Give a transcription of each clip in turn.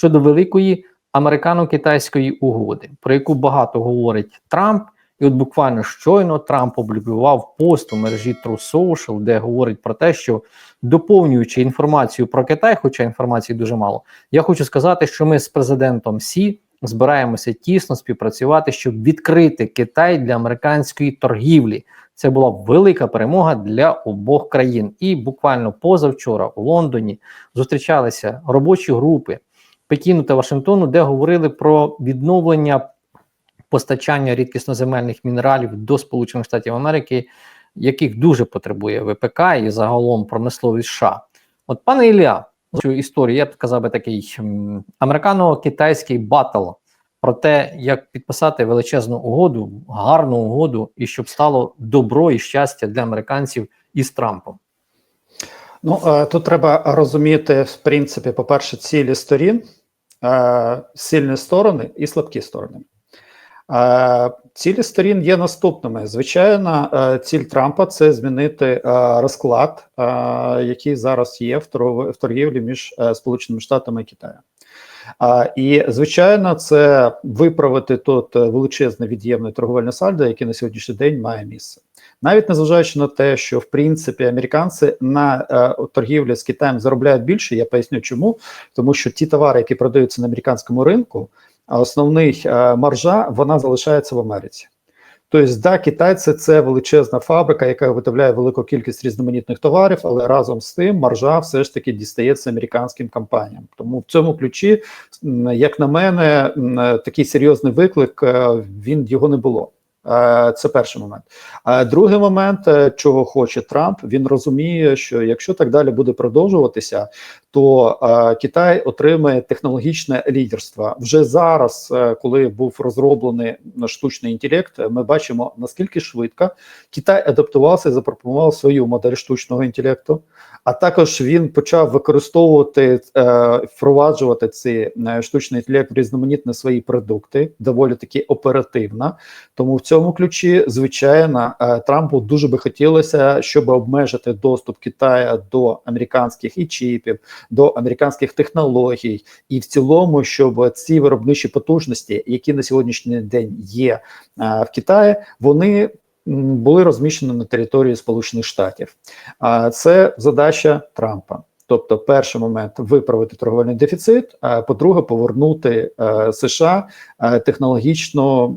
щодо великої американо-китайської угоди, про яку багато говорить Трамп. І от буквально щойно Трамп опублікував пост у мережі True Social, де говорить про те, що доповнюючи інформацію про Китай, хоча інформації дуже мало, я хочу сказати, що ми з президентом Сі збираємося тісно співпрацювати, щоб відкрити Китай для американської торгівлі. Це була велика перемога для обох країн. І буквально позавчора у Лондоні зустрічалися робочі групи Пекіну та Вашингтону, де говорили про відновлення постачання рідкісноземельних мінералів до Сполучених Штатів Америки, яких дуже потребує ВПК і загалом промисловість США. От, пане Ілля, цю історію я б казав би такий американо-китайський батл про те, як підписати величезну угоду, гарну угоду, і щоб стало добро і щастя для американців із Трампом. Ну е, тут треба розуміти, в принципі, по-перше, цілі сторін, е, сильні сторони і слабкі сторони. Е, Цілі сторін є наступними. Звичайно, е, ціль Трампа це змінити е, розклад, який зараз є в торгов- торгівлі між Сполученими Штатами і Китаєм. І звичайно, це виправити тут величезне від'ємне торговельне сальдо, яке на сьогоднішній день має місце, навіть незважаючи на те, що в принципі американці на е, торгівлі з Китаєм заробляють більше. Я поясню, чому тому, що ті товари, які продаються на американському ринку, основний е, маржа вона залишається в Америці. Тобто, да, китайці це величезна фабрика, яка виготовляє велику кількість різноманітних товарів, але разом з тим маржа все ж таки дістається американським компаніям. Тому в цьому ключі, як на мене, такий серйозний виклик е, він його не було. Е, Це перший момент. А другий момент, е, чого хоче Трамп, він розуміє, що якщо так далі буде продовжуватися, то е, Китай отримає технологічне лідерство вже зараз, е, коли був розроблений штучний інтелект, е, ми бачимо наскільки швидко Китай адаптувався і запропонував свою модель штучного інтелекту. А також він почав використовувати е, впроваджувати цей е, штучний інтелект в різноманітні свої продукти доволі таки оперативно. Тому в цьому ключі, звичайно, е, Трампу дуже би хотілося, щоб обмежити доступ Китаю до американських і чіпів, до американських технологій, і в цілому, щоб ці виробничі потужності, які на сьогоднішній день є е, в Китаї, вони були розміщені на території Сполучених Штатів. Це задача Трампа. Тобто, перший момент виправити торговельний дефіцит, а по-друге, повернути е, США е, технологічно,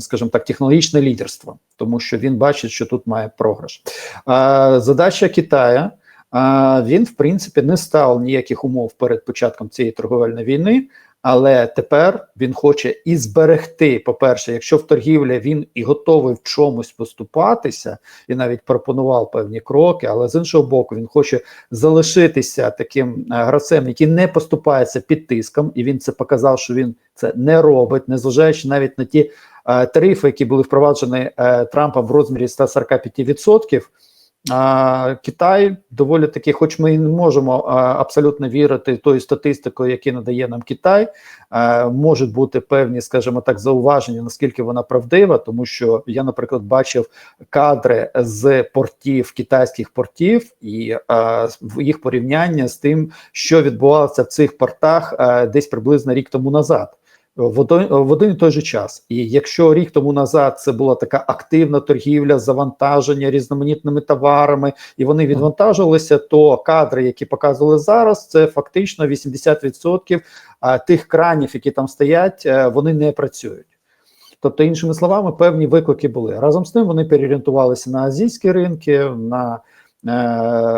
скажімо так, технологічне лідерство, тому що він бачить, що тут має програш. Задача Китая. Він, в принципі, не став ніяких умов перед початком цієї торговельної війни, але тепер він хоче і зберегти. По-перше, якщо в торгівлі він і готовий в чомусь поступатися, і навіть пропонував певні кроки, але з іншого боку, він хоче залишитися таким е, гравцем, який не поступається під тиском, і він це показав, що він це не робить, незважаючи навіть на ті е, тарифи, які були впроваджені е, Трампом в розмірі 145%, а, Китай доволі таки, хоч ми не можемо абсолютно вірити тою статистикою, яку надає нам Китай, можуть бути певні, скажімо так, зауваження, наскільки вона правдива, тому що я, наприклад, бачив кадри з портів китайських портів і а, їх порівняння з тим, що відбувалося в цих портах десь приблизно рік тому назад в один, в один і той же час. І якщо рік тому назад це була така активна торгівля, завантаження різноманітними товарами, і вони відвантажувалися, то кадри, які показували зараз, це фактично 80% а, тих кранів, які там стоять, е, вони не працюють. Тобто, іншими словами, певні виклики були. Разом з тим вони переорієнтувалися на азійські ринки, на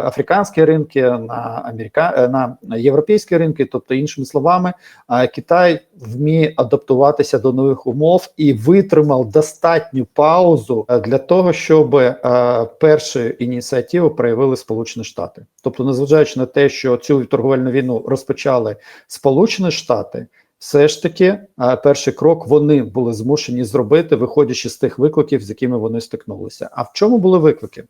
африканські ринки, на Америка, е, на європейські ринки. Тобто, іншими словами, е, Китай вміє адаптуватися до нових умов і витримав достатню паузу е, для того, щоб е, перші ініціативи проявили Сполучені Штати. Тобто, незважаючи на те, що цю торговельну війну розпочали Сполучені Штати. Все ж таки, перший крок вони були змушені зробити, виходячи з тих викликів, з якими вони стикнулися. А в чому були виклики?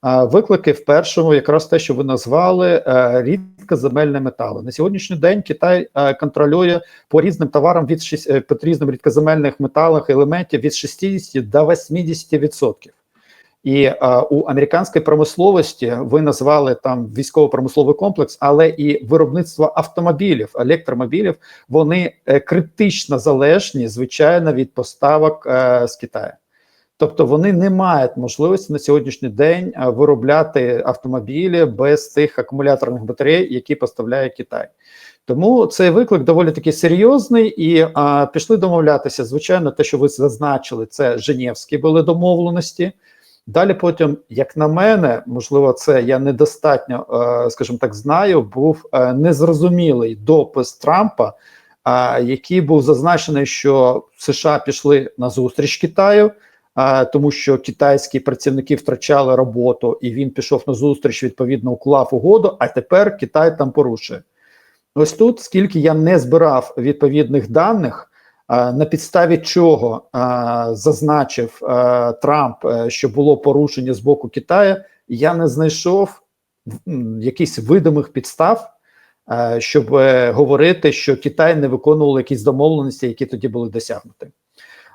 А, Виклики в першому, якраз те, що ви назвали е, рідкоземельні метали. На сьогоднішній день Китай е, контролює по різним товарам від шість- е, по різним рідкоземельних металах елементів від 60 до 80%. І е, у американській промисловості ви назвали там військово-промисловий комплекс, але і виробництво автомобілів, електромобілів, вони критично залежні, звичайно, від поставок е, з Китаю. Тобто вони не мають можливості на сьогоднішній день е, виробляти автомобілі без тих акумуляторних батарей, які поставляє Китай. Тому цей виклик доволі таки серйозний, і а, пішли домовлятися. Звичайно, те, що ви зазначили, це Женевські були домовленості. Далі, потім, як на мене, можливо, це я недостатньо, е, скажімо так, знаю. Був е, незрозумілий допис Трампа, який був зазначений, що США пішли на зустріч Китаю. Тому що китайські працівники втрачали роботу, і він пішов на зустріч, відповідно уклав угоду. А тепер Китай там порушує. Ось тут, скільки я не збирав відповідних даних, на підставі чого зазначив Трамп, що було порушення з боку Китаю, я не знайшов якихось видимих підстав, щоб е, говорити, що Китай не виконував якісь домовленості, які тоді були досягнуті.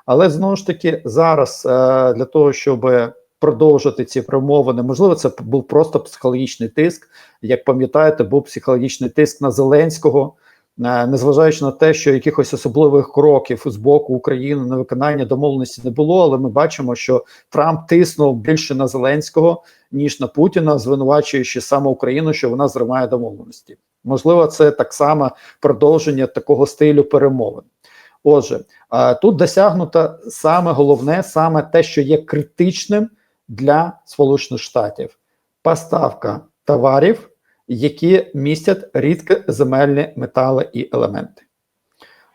Але знову ж таки, зараз е, для того, щоб продовжити ці перемовини, можливо, це був просто психологічний тиск. Як пам'ятаєте, був психологічний тиск на Зеленського, е, незважаючи на те, що якихось особливих кроків з боку України на виконання домовленості не було. Але ми бачимо, що Трамп тиснув більше на Зеленського ніж на Путіна, звинувачуючи саме Україну, що вона зриває домовленості. Можливо, це так само продовження такого стилю перемовин. Отже, тут досягнуто саме головне, саме те, що є критичним для Сполучених Штатів: поставка товарів, які містять рідкоземельні метали і елементи.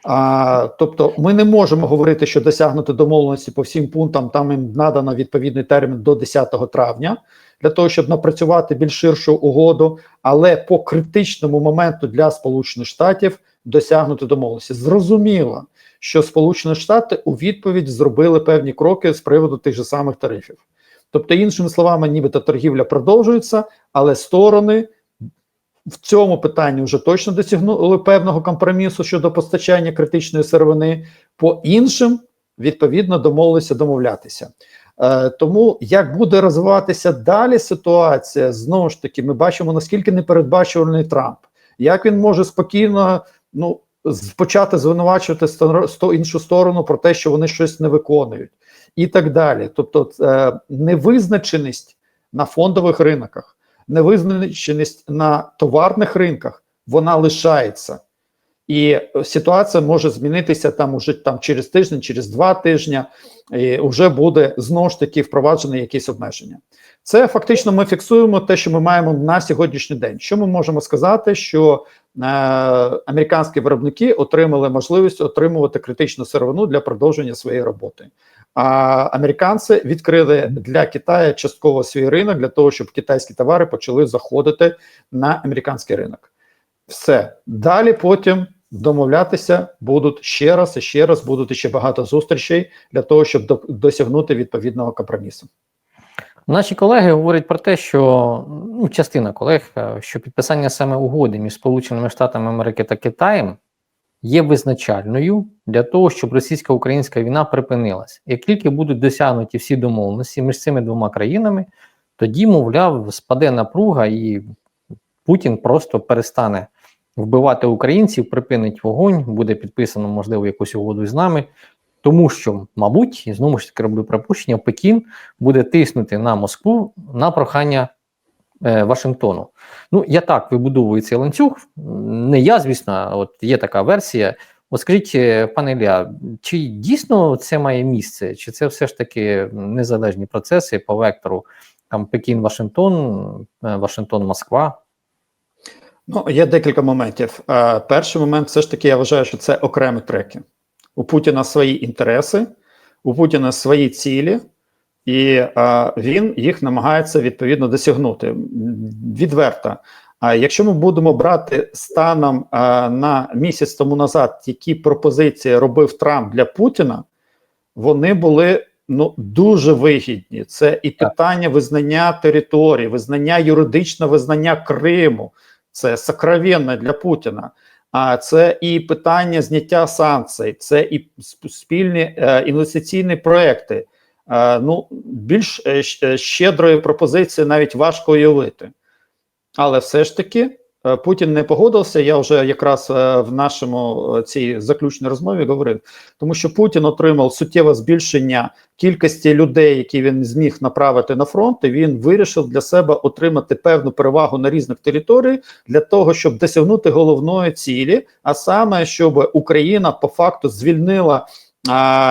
А, Тобто, ми не можемо говорити, що досягнути домовленості по всім пунктам, там їм надано відповідний термін до 10 травня для того, щоб напрацювати більш ширшу угоду, але по критичному моменту для Сполучених Штатів досягнути домовленості. Зрозуміло, що Сполучені Штати у відповідь зробили певні кроки з приводу тих же самих тарифів. Тобто, іншими словами, нібито торгівля продовжується, але сторони в цьому питанні вже точно досягнули певного компромісу щодо постачання критичної сировини. По іншим відповідно домовилися домовлятися. Е, тому як буде розвиватися далі ситуація, знову ж таки, ми бачимо наскільки непередбачуваний Трамп, як він може спокійно ну почати звинувачувати іншу сторону про те, що вони щось не виконують, і так далі. Тобто, е, невизначеність на фондових ринках, невизначеність на товарних ринках, вона лишається. І ситуація може змінитися там уже там через тиждень, через два тижні, і вже буде знову ж таки впроваджені якісь обмеження. Це фактично ми фіксуємо те, що ми маємо на сьогоднішній день. Що ми можемо сказати, що е, американські виробники отримали можливість отримувати критичну сировину для продовження своєї роботи. А американці відкрили для Китаю частково свій ринок для того, щоб китайські товари почали заходити на американський ринок. Все далі потім домовлятися будуть ще раз і ще раз, будуть ще багато зустрічей для того, щоб досягнути відповідного компромісу. Наші колеги говорять про те, що ну, частина колег, е, що підписання саме угоди між Сполученими Штатами Америки та Китаєм є визначальною для того, щоб російсько-українська війна припинилась. Як тільки будуть досягнуті всі домовленості між цими двома країнами, тоді, мовляв, спаде напруга, і Путін просто перестане вбивати українців, припинить вогонь, буде підписано, можливо, якусь угоду з нами. Тому що, мабуть, і знову ж таки роблю припущення, Пекін буде тиснути на Москву на прохання е, Вашингтону. Ну, я так вибудовую цей ланцюг. Не я, звісно, от є така версія. От скажіть, е, пане Ілля, чи дійсно це має місце, чи це все ж таки незалежні процеси по вектору там Пекін, Вашингтон, е, Вашингтон, Москва? Ну, є декілька моментів. Е, перший момент, все ж таки, я вважаю, що це окремі треки. У Путіна свої інтереси, у Путіна свої цілі, і а, він їх намагається відповідно досягнути. Відверто. А якщо ми будемо брати станом а, на місяць тому назад, які пропозиції робив Трамп для Путіна, вони були ну дуже вигідні. Це і питання визнання території, визнання юридичного визнання Криму. Це сокровенне для Путіна. А це і питання зняття санкцій, це і спільні е, інвестиційні проекти. ну, більш е, е, щедрої пропозиції навіть важко уявити. Але все ж таки Путін не погодився. Я вже якраз е, в нашому е, цій заключній розмові говорив, тому що Путін отримав суттєве збільшення кількості людей, які він зміг направити на фронт, і він вирішив для себе отримати певну перевагу на різних територіях для того, щоб досягнути головної цілі, а саме щоб Україна по факту звільнила.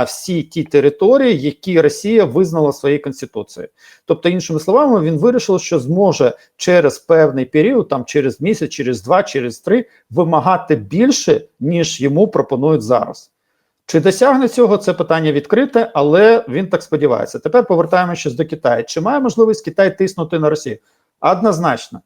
Всі ті території, які Росія визнала своєю конституцією, тобто, іншими словами, він вирішив, що зможе через певний період, там через місяць, через два, через три, вимагати більше, ніж йому пропонують зараз. Чи досягне цього це питання відкрите, але він так сподівається. Тепер повертаємося до Китаю. Чи має можливість Китай тиснути на Росію? Однозначно.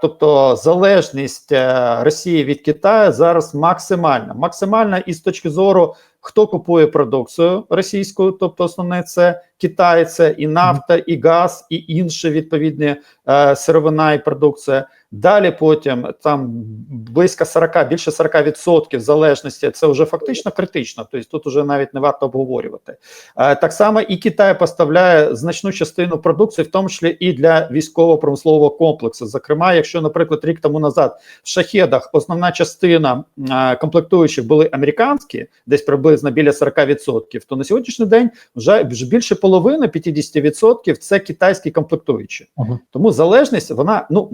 Тобто залежність е, Росії від Китаю зараз максимальна. Максимальна і з точки зору, хто купує продукцію російську, тобто основне це Китай, це і нафта, і газ, і інші відповідні е, сировина і продукція. Далі потім там близько 40, більше 40% залежності. Це вже фактично критично. Тобто тут вже навіть не варто обговорювати. Е, так само і Китай поставляє значну частину продукції, в тому числі і для військово-промислового комплексу. Зокрема, якщо, наприклад, рік тому назад в шахедах основна частина е, комплектуючих були американські, десь приблизно біля 40%, то на сьогоднішній день вже, більше половини 50% це китайські комплектуючі. Тому залежність вона ну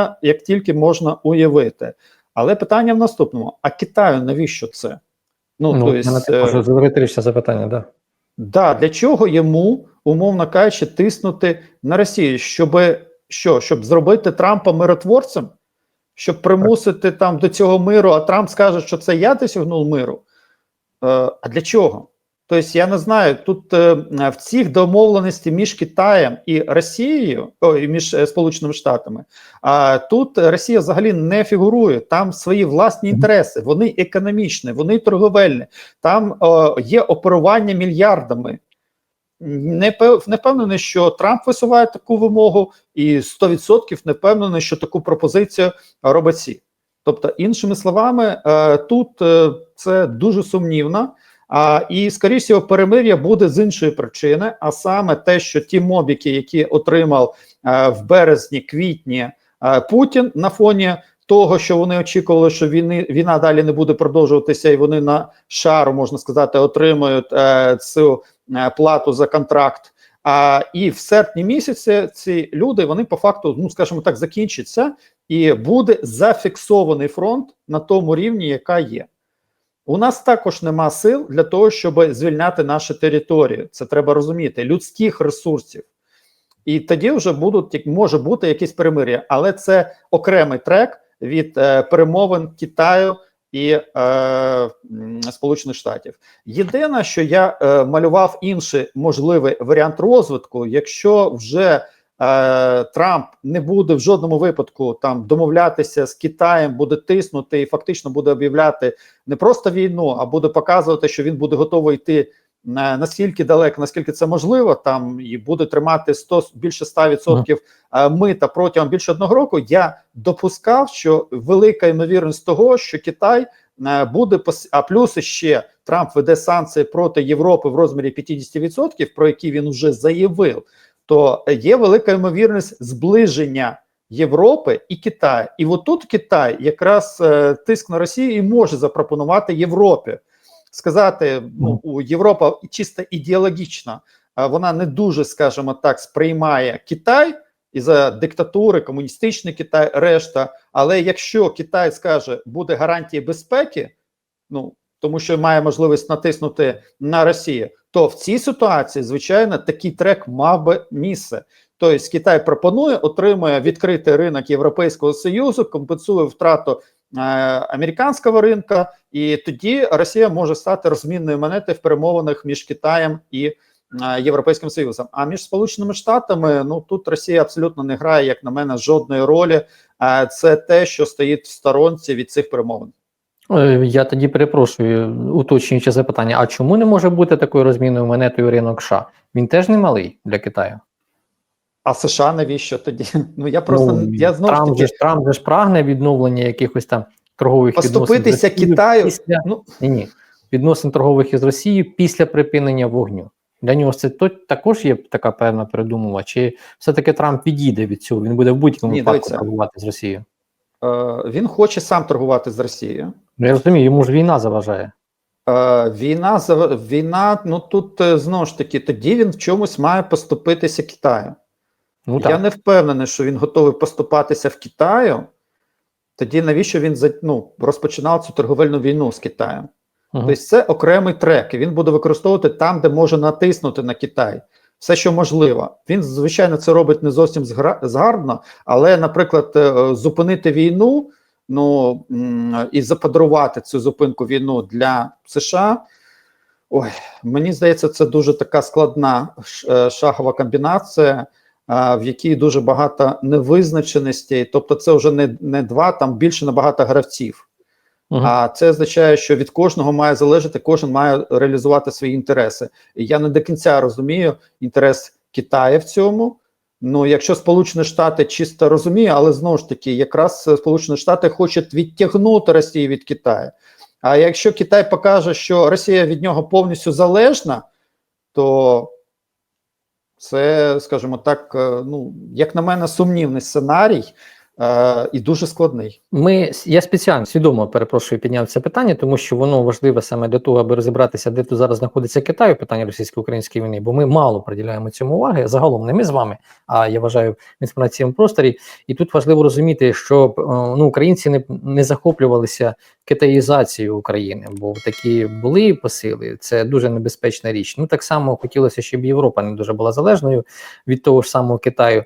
максимальна, як тільки можна уявити. Але питання в наступному: а Китаю навіщо це? Ну, Ну, то есть, е, риторичне запитання, да. Да, для чого йому, умовно кажучи, тиснути на Росію? Щоб що? Щоб зробити Трампа миротворцем, щоб примусити там до цього миру, а Трамп скаже, що це я досягнув миру. Е, а для чого? Тобто, я не знаю, тут е, в цих домовленості між Китаєм і Росією, ой, між е, Сполученими Штатами, а тут Росія взагалі не фігурує. Там свої власні інтереси, вони економічні, вони торговельні. Там є оперування мільярдами. Не не впевнений, що Трамп висуває таку вимогу, і 100% не впевнений, що таку пропозицію робить Сі. Тобто, іншими словами, е, тут це дуже сумнівно. А, і, скоріше всього, перемир'я буде з іншої причини, а саме те, що ті мобіки, які отримав е, в березні, квітні е, Путін на фоні того, що вони очікували, що війни, війна далі не буде продовжуватися, і вони на шару, можна сказати, отримують е, цю е, плату за контракт. А і в серпні місяці ці люди вони по факту, ну скажімо так, закінчаться, і буде зафіксований фронт на тому рівні, яка є. У нас також нема сил для того, щоб звільняти наші території. Це треба розуміти, людських ресурсів. І тоді вже будуть може бути якісь перемир'я, але це окремий трек від е, перемовин Китаю і е, Сполучених Штатів. Єдине, що я е, малював інший можливий варіант розвитку, якщо вже Трамп не буде в жодному випадку там домовлятися з Китаєм, буде тиснути і фактично буде об'являти не просто війну, а буде показувати, що він буде готовий йти на наскільки далеко, наскільки це можливо, там і буде тримати 100, більше 100% е, мита протягом більше одного року. Я допускав, що велика ймовірність того, що Китай е, буде пос- а плюс ще Трамп веде санкції проти Європи в розмірі 50%, про які він вже заявив, то є велика ймовірність зближення. Європи і Китаю, і отут Китай якраз е, тиск на Росію і може запропонувати Європі сказати, ну Європа чисто ідеологічно, вона не дуже, скажімо так, сприймає Китай і за диктатури, комуністичний Китай, решта. Але якщо Китай скаже, буде гарантії безпеки, ну тому що має можливість натиснути на Росію, то в цій ситуації, звичайно, такий трек мав би місце. Тобто Китай пропонує, отримує відкритий ринок Європейського Союзу, компенсує втрату е, американського ринка, і тоді Росія може стати розмінною монетою в перемовинах між Китаєм і е, Європейським Союзом. А між Сполученими Штатами ну тут Росія абсолютно не грає, як на мене, жодної ролі. А це те, що стоїть в сторонці від цих перемовин. Е, Я тоді перепрошую, уточнюючи запитання: а чому не може бути такою розмінною монетою ринок США? Він теж не малий для Китаю. А США навіщо тоді? Ну я просто ну, я знову ж Трамп, таки ж- Трамп же ж прагне відновлення якихось там торгових поступитися відносин. Китаю. Після, Ну ні, ні, відносин торгових із Росією після припинення вогню. Для нього це то, також є така певна передумова, чи все-таки Трамп відійде від цього? Він буде в будь-якому випадку дивіться. торгувати з Росією. Е, Він хоче сам торгувати з Росією. Ну, я розумію, йому ж війна заважає. Е, Війна війна, ну тут е, знову ж таки, тоді він в чомусь має поступитися Китаю. Ну так. Я не впевнений, що він готовий поступатися в Китаю. Тоді навіщо він ну, розпочинав цю торговельну війну з Китаєм? Мгм. Тобто це окремий трек, і він буде використовувати там, де може натиснути на Китай. Все, що можливо. Він, звичайно, це робить не зовсім згарно, але, наприклад, е, зупинити війну ну, і заподарувати цю зупинку війну для США. Ой, мені здається, це дуже така складна е, шагова комбінація, в якій дуже багато невизначеностей. Тобто, це вже не, не два, там більше набагато гравців. Мгм. А це означає, що від кожного має залежати, кожен має реалізувати свої інтереси. І я не до кінця розумію інтерес Китаю в цьому. Ну, якщо Сполучені Штати чисто розуміє, але знову ж таки, якраз Сполучені Штати хочуть відтягнути Росію від Китаю. А якщо Китай покаже, що Росія від нього повністю залежна, то це, скажімо так, е, ну, як на мене, сумнівний сценарій і дуже складний. Ми я спеціально свідомо перепрошую підняв це питання, тому що воно важливе саме для того, аби розібратися, де тут зараз знаходиться Китай у питанні російсько-української війни, бо ми мало приділяємо цьому уваги. Загалом не ми з вами, а я вважаю в інформаційному просторі. І тут важливо розуміти, що е, ну українці не, не захоплювалися китаїзацією України, бо такі були посили. Це дуже небезпечна річ. Ну так само хотілося, щоб Європа не дуже була залежною від того ж самого Китаю.